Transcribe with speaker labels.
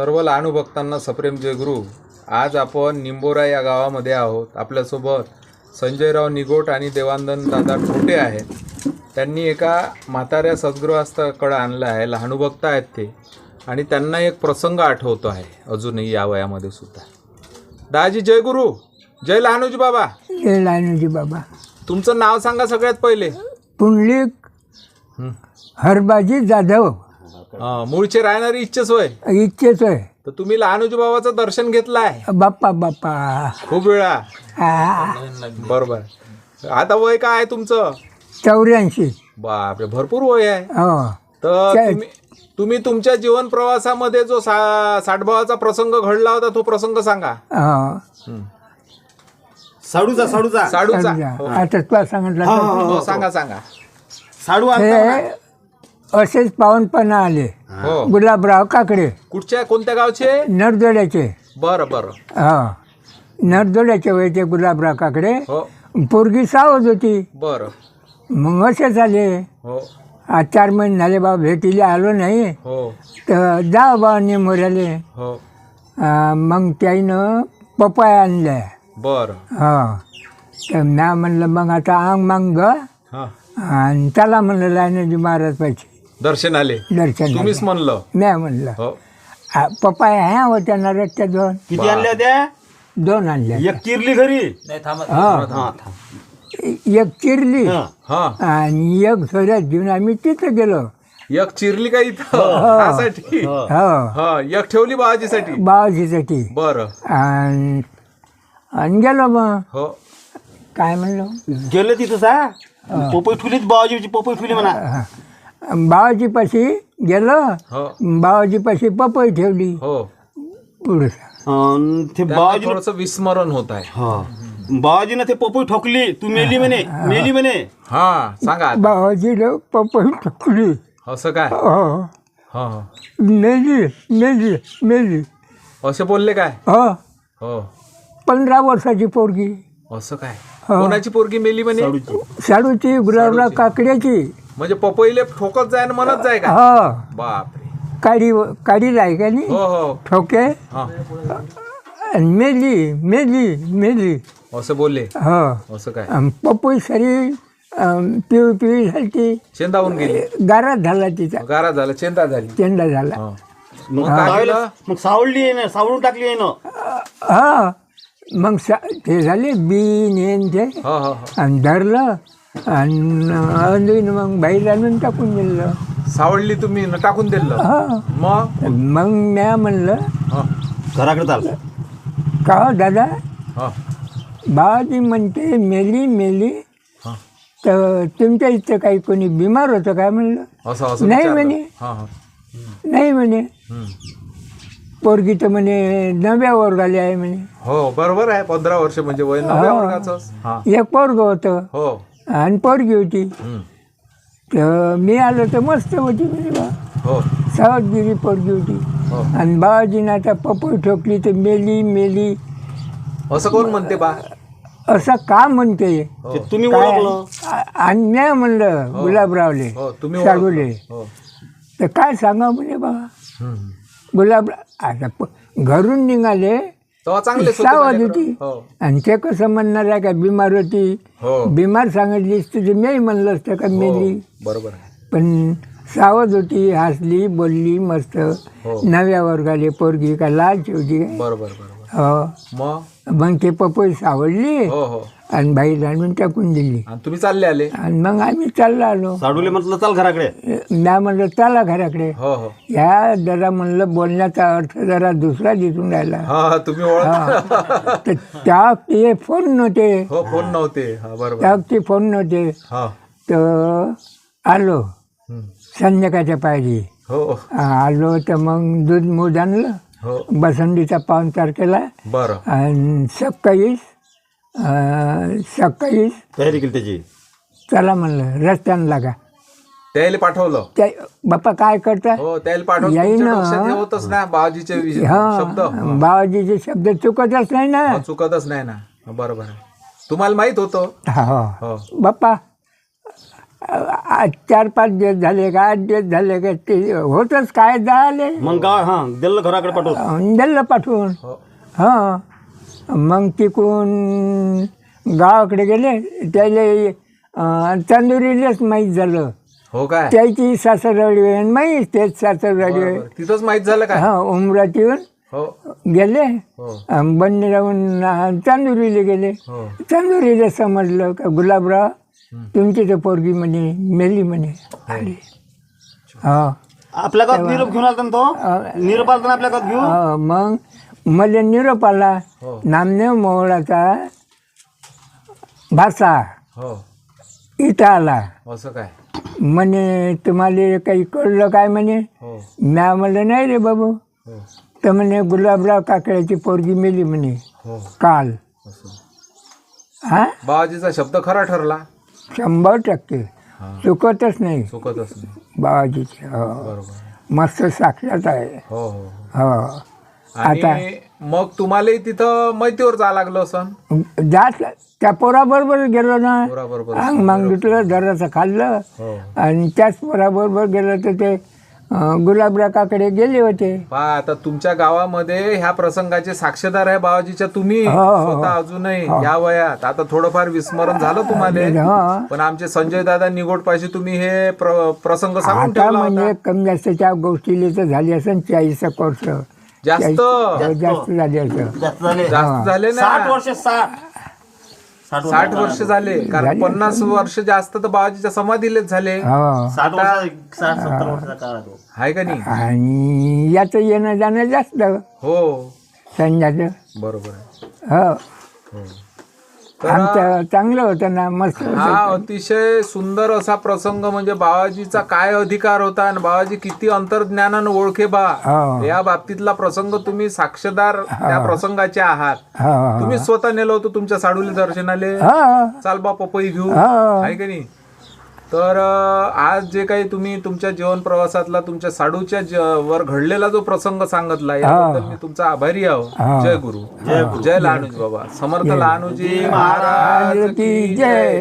Speaker 1: सर्व लहानू भक्तांना सप्रेम जयगुरु आज आपण निंबोरा या गावामध्ये आहोत. आपल्यासोबत संजयराव निगोट आणि देवानंद दादा ठोटे आहेत. त्यांनी एका म्हाताऱ्या सद्गृहास्थाकडे आणलं आहे. लहानू भक्त आहेत ते. आणि त्यांना एक प्रसंग आठवतो आहे. अजूनही या वयामध्ये सुद्धा. दाजी जय गुरु. जय लहानूजी बाबा.
Speaker 2: जय लालूजी बाबा.
Speaker 1: तुमचं नाव सांगा सगळ्यात पहिले.
Speaker 2: पुंडलिक. हरबाजी जाधव.
Speaker 1: अं, मूळचे राहणारी इच्छाच होय.
Speaker 2: इच्छेच आहे
Speaker 1: तर तुम्ही लहानूजी बाबाचं दर्शन घेतलं आहे
Speaker 2: बाप्पा बाप्पा.
Speaker 1: खूप वेळा. बरोबर. आता वय काय आहे तुमचं?
Speaker 2: चौऱ्याऐंशी.
Speaker 1: बापरे भरपूर वय आहे.
Speaker 2: हो.
Speaker 1: तर
Speaker 2: काय?
Speaker 1: तुम्ही तुम्ही तुमच्या जीवन प्रवासामध्ये जो सा साठभावाचा प्रसंग घडला होता तो प्रसंग सांगा.
Speaker 2: हो.
Speaker 1: हं.
Speaker 3: साडूचा साडूचा.
Speaker 1: साडूचा. हो.
Speaker 2: आता तुला सांगितलं तर.
Speaker 1: हो, सांगा सांगा.
Speaker 3: साडू
Speaker 2: हे असेच पावनपणा आले.
Speaker 1: हो.
Speaker 2: गुलाबराव काकडे.
Speaker 1: कुठच्या कोणत्या गावचे?
Speaker 2: नरदोड्याचे.
Speaker 1: बरं बरं.
Speaker 2: हो. नरदोड्याचे वयचे गुलाबराव काकडे.
Speaker 1: हो.
Speaker 2: पोरगी सावध होती.
Speaker 1: बरं.
Speaker 2: मग असे झाले.
Speaker 1: हो.
Speaker 2: आज चार महिने झाले बा भेटीला आलो नाही.
Speaker 1: हो.
Speaker 2: तर जा बा नेमोऱ्याले
Speaker 1: हो.
Speaker 2: मग त्याईनं पपाया आणल्या.
Speaker 1: बरं.
Speaker 2: हो. तर म्या म्हणलं मग आता अंग मांग. ग
Speaker 1: हा.
Speaker 2: आणि त्याला म्हणलं लायनाजी महाराज पाहिजे.
Speaker 1: दर्शन आले.
Speaker 2: दर्शन
Speaker 1: तुम्हीच म्हणलं.
Speaker 2: म्या म्हणलं.
Speaker 1: हो.
Speaker 2: आ, पपाया ह्या होत्या ना रस्त्या दोन.
Speaker 3: किती आणल्या होत्या
Speaker 2: दोन आणल्या
Speaker 3: एक चिरली घरी.
Speaker 2: हा.
Speaker 3: हा.
Speaker 2: एक चिरली
Speaker 3: हा.
Speaker 1: हा.
Speaker 2: आणि एक सोऱ्यात घेऊन आम्ही तिथं गेलो.
Speaker 1: एक चिरली का इथं? त्यासाठी
Speaker 3: हा.
Speaker 2: हो.
Speaker 1: हा एक ठेवली बाबाजीसाठी
Speaker 2: बाबाजीसाठी
Speaker 1: बरं.
Speaker 2: आणि आणि गेलो मग.
Speaker 1: हो.
Speaker 2: काय म्हणलं?
Speaker 3: गेलं तिथं सा? पोपई ठुलीत बाबाजीची पोपई ठुली म्हणा.
Speaker 2: बाबाजी पाशी गेलो
Speaker 1: हो.
Speaker 2: बाबाजी पाशी पपई ठेवली.
Speaker 1: हो.
Speaker 2: पुढे
Speaker 3: अन ते
Speaker 1: थोडस विस्मरण होत आहे.
Speaker 3: हा. बाबाजीनं ते पोपई ठोकली. तू मेली म्हणे. मेली म्हणे.
Speaker 1: हा सांगा आता.
Speaker 2: पपई ठोकली.
Speaker 1: असं काय?
Speaker 2: हो.
Speaker 1: हा हा.
Speaker 2: मेली मेली मेली.
Speaker 1: असे बोलले काय?
Speaker 2: हो.
Speaker 1: हो.
Speaker 2: पंधरा वर्षाची पोरगी.
Speaker 1: असं काय. कोणाची पोरगी मेली म्हणे?
Speaker 3: साडूची.
Speaker 2: गुलाबराव काकड्याची.
Speaker 1: म्हणजे पपईले ठोकत जाय आणि म्हणत जाय का?
Speaker 2: हो.
Speaker 1: बापरे.
Speaker 2: काडी काडी राही का नाही
Speaker 1: हो हो.
Speaker 2: ठोके.
Speaker 1: हा.
Speaker 2: आणि मेली मेली मेली.
Speaker 1: असं बोलले?
Speaker 2: हो.
Speaker 1: असं काय?
Speaker 2: अन पपई सारी पिवळी पिवळी झाली
Speaker 1: चेंदावून गेली.
Speaker 2: गारात झाला तिचा.
Speaker 1: गारा झाला चेंदा झाली.
Speaker 2: चेंडा झाला.
Speaker 1: हा.
Speaker 3: मग
Speaker 1: काय केलं?
Speaker 3: मग सावळली आहे ना सावळून टाकली आहे ना.
Speaker 2: हा. मग सा ते झाले बी नेन ते.
Speaker 1: हो हो हो.
Speaker 2: आणि धरलं. आणि मग बाहेर आणून टाकून दिलं.
Speaker 1: सावळली तुम्ही न टाकून दिलं.
Speaker 2: हा.
Speaker 1: मग?
Speaker 2: मग म्या म्हणलं
Speaker 1: हा.
Speaker 3: घराकडे चाल.
Speaker 2: का हो दादा?
Speaker 1: हा.
Speaker 2: बाबाजी म्हणते मेली मेली.
Speaker 1: हा.
Speaker 2: तर तुमच्या इथं काही कोणी बिमार होतं काय म्हणलं?
Speaker 1: असं असं
Speaker 2: नाही
Speaker 1: विचारलं.
Speaker 2: म्हणे.
Speaker 1: हा हा.
Speaker 2: नाही म्हणे.
Speaker 1: हम्म.
Speaker 2: पोरगी तर म्हणे नव्या वर्गाले आहे म्हणे.
Speaker 1: हो बरोबर आहे. पंधरा वर्ष म्हणजे वय नव्या वर्गाचं. हा.
Speaker 2: एक पोरग होतं.
Speaker 1: हो.
Speaker 2: आणि पोरगी होती. तर मी आलो तर मस्त होती म्हणे बा.
Speaker 1: हो.
Speaker 2: सावधगिरी पोरगी होती.
Speaker 1: हो.
Speaker 2: आणि बाबाजीनं आता पपई ठोकली तर मेली मेली.
Speaker 1: असं कोण म्हणते बा?
Speaker 2: असं का म्हणते?
Speaker 3: ते तुम्ही
Speaker 2: काय?
Speaker 3: ओळखलं?
Speaker 2: आ- आणि मी म्हणलं गुलाबरावले
Speaker 1: हो तुम्ही
Speaker 2: साडूले
Speaker 1: ओळखलं. हो.
Speaker 2: तर काय सांगा म्हणे बा?
Speaker 1: हम्म.
Speaker 2: गुलाबराव आता प- घरून निघाले
Speaker 1: तेव्हा चांगले
Speaker 2: सावध होती.
Speaker 1: हो.
Speaker 2: आणि ते कसं म्हणणार आहे का बिमार होती.
Speaker 1: हो.
Speaker 2: बिमार सांगितली असती तर मी म्हणलं असतं का मेली?
Speaker 1: बरोबर
Speaker 2: पण सावध होती हसली बोलली मस्त.
Speaker 1: हो.
Speaker 2: नव्या वर्गाले पोरगी का लाल
Speaker 1: बरोबर बरोबर.
Speaker 2: हो.
Speaker 1: मग
Speaker 2: मग ते पपई सावडली
Speaker 1: हो हो.
Speaker 2: आणि बाई आणून टाकून दिली.
Speaker 1: आणि तुम्ही चालले आले?
Speaker 2: आणि मग आम्ही चाललो आलो.
Speaker 3: साडूले म्हटलं चाल घराकडे.
Speaker 2: म्या म्हणलं चला घराकडे.
Speaker 1: हो हो.
Speaker 2: या जरा म्हणलं बोलण्याचा अर्थ जरा दुसरा दिसून राहिला.
Speaker 1: हा हा, तुम्ही ओळख
Speaker 2: तर त्या ते फोन नव्हते.
Speaker 1: हो फोन नव्हते. हा बरोबर.
Speaker 2: त्या ते फोन नव्हते.
Speaker 1: हा.
Speaker 2: तर आलो.
Speaker 1: हम्म.
Speaker 2: संध्याकाळच्या पाहिजे
Speaker 1: हो.
Speaker 2: आलो तर मग दूध मूद आणलं
Speaker 1: हो.
Speaker 2: बसंतीचा पाऊन तारखेला.
Speaker 1: बरं.
Speaker 2: आणि सकाळीच अं, सकाळीच
Speaker 3: तयारी केली त्याची?
Speaker 2: चला म्हणलं रस्त्यानं लागा.
Speaker 1: त्याला पाठवलं?
Speaker 2: त्या बाप्पा काय करता?
Speaker 1: हो त्याला पाठवलं.
Speaker 2: येईन
Speaker 1: तुमच्या
Speaker 2: ना.
Speaker 1: डोक्यात हे होतच ना बाबाजीचे विषय- शब्द. हा.
Speaker 2: बाबाजीचे शब्द चुकतच नाही ना.
Speaker 1: हा, चुकतच नाही ना. बरोबर आहे. तुम्हाला माहीत होतं?
Speaker 2: हा हो.
Speaker 1: हो.
Speaker 2: बाप्पा चार पाच दिवस झाले का आठ दिवस झाले का ते होतच काय झाले
Speaker 3: मग गाव हा दिलं घराकडे पाठवत
Speaker 2: दिलं पाठवून.
Speaker 1: हो.
Speaker 2: हां. मग तिकून गावाकडे गेले त्याले तंदुरीलाच माहीत झालं.
Speaker 1: हो काय?
Speaker 2: त्याची सासरवाडी आणि माहीत तेच सासरवाडी
Speaker 1: बरं. तिथंच माहीत झालं काय?
Speaker 2: हा उमरात येऊन
Speaker 1: हो.
Speaker 2: गेले
Speaker 1: हो.
Speaker 2: बंदी राहून अं, चांदुरीला गेले.
Speaker 1: हो.
Speaker 2: चांदुरीला समजलं का गुलाबराव तुमची तर पोरगी म्हणे मेली म्हणे. आली हा.
Speaker 3: आपल्या गावात निरोप घेऊन आलता ना तो? निरोप आलता ना आपल्या गावात घेऊन?
Speaker 2: हा, मग मला निरोप आला.
Speaker 1: हो.
Speaker 2: नामदेव मोहळाचा भाषा
Speaker 1: हो.
Speaker 2: इथं आला.
Speaker 1: असं काय?
Speaker 2: म्हणे तुम्हाला काही कळलं काय म्हणे?
Speaker 1: हो.
Speaker 2: म्या म्हणलं नाही रे बाबू.
Speaker 1: हो.
Speaker 2: तर म्हणे गुलाबराव काकड्याची पोरगी मेली म्हणे.
Speaker 1: हो.
Speaker 2: काल.
Speaker 1: असं.
Speaker 2: हा?
Speaker 1: बाबाजीचा शब्द खरा ठरला.
Speaker 2: शंभर टक्के. चुकतच नाही.
Speaker 1: चुकतच नाही.
Speaker 2: बाबाजीचे हो
Speaker 1: बरोबर.
Speaker 2: मस्त साक्षात आहे.
Speaker 1: हो हो हो.
Speaker 2: आता
Speaker 1: आणि मग तुम्हाला तिथं मैतीवर जावं लागलं असं
Speaker 2: जात त्या पोराबरोबर गेलो ना.
Speaker 1: बरोबर
Speaker 2: अंग मागितलं जरासं खाल्लं.
Speaker 1: हो.
Speaker 2: आणि त्याच पोराबरोबर गेलं तर ते अं, गुलाबराव काकडे गेले होते.
Speaker 1: पहा आता तुमच्या गावामध्ये ह्या प्रसंगाचे साक्षीदार आहे बाबाजीच्या तुम्ही.
Speaker 2: हो, हो, हो.
Speaker 1: स्वतः अजूनही या वयात. आता थोडंफार विस्मरण झालं तुम्हाला.
Speaker 2: हा.
Speaker 1: पण आमचे संजय दादा निगोट पाशी तुम्ही हे प्र- प्रसंग सांगून
Speaker 2: आता
Speaker 1: ठेवला होता.
Speaker 2: म्हणजे कमी जास्तच्या गोष्टीला तर झाली असेल चाळीस वर्ष.
Speaker 1: जास्त?
Speaker 2: जास्त झाली असं
Speaker 3: जास्त झाले.
Speaker 1: जास्त झाले ना?
Speaker 3: साठ वर्ष साठ. साठ वर्ष
Speaker 1: झाले. कारण पन्नास वर्ष जास्त तर बाबाजीच्या समाधीलेच झाले.
Speaker 2: हो.
Speaker 3: साठ वर्ष साठ सत्तर वर्षाचा काळ आहे तो.
Speaker 1: आहे का नाही?
Speaker 2: आणि याचं येणं जाणं जास्त.
Speaker 1: हो.
Speaker 2: संध्याचं
Speaker 1: बरोबर आहे.
Speaker 2: हो.
Speaker 1: हो.
Speaker 2: चांगलं होतं ना मस्त
Speaker 1: हा अतिशय सुंदर असा प्रसंग म्हणजे बाबाजीचा काय अधिकार होता आणि बाबाजी किती अंतर्ज्ञानानं ओळखे बा.
Speaker 2: हो.
Speaker 1: या बाबतीतला प्रसंग तुम्ही साक्षीदार त्या प्रसंगाचे आहात.
Speaker 2: हो हो
Speaker 1: तुम्ही स्वतः नेलं होतं तुमच्या साडूले दर्शनाले
Speaker 2: हो.
Speaker 1: चाल बा पपई घेऊ
Speaker 2: हो.
Speaker 1: आहे का नाही? तर आज जे काही तुम्ही तुमच्या जीवन प्रवासातला तुमच्या साडूच्या ज- वर घडलेला जो प्रसंग सांगितला याबद्दल मी तुमचा आभारी आहो. जय गुरु. जय लहानूजी बाबा. समर्थ लहानूजी महाराज
Speaker 2: की जय.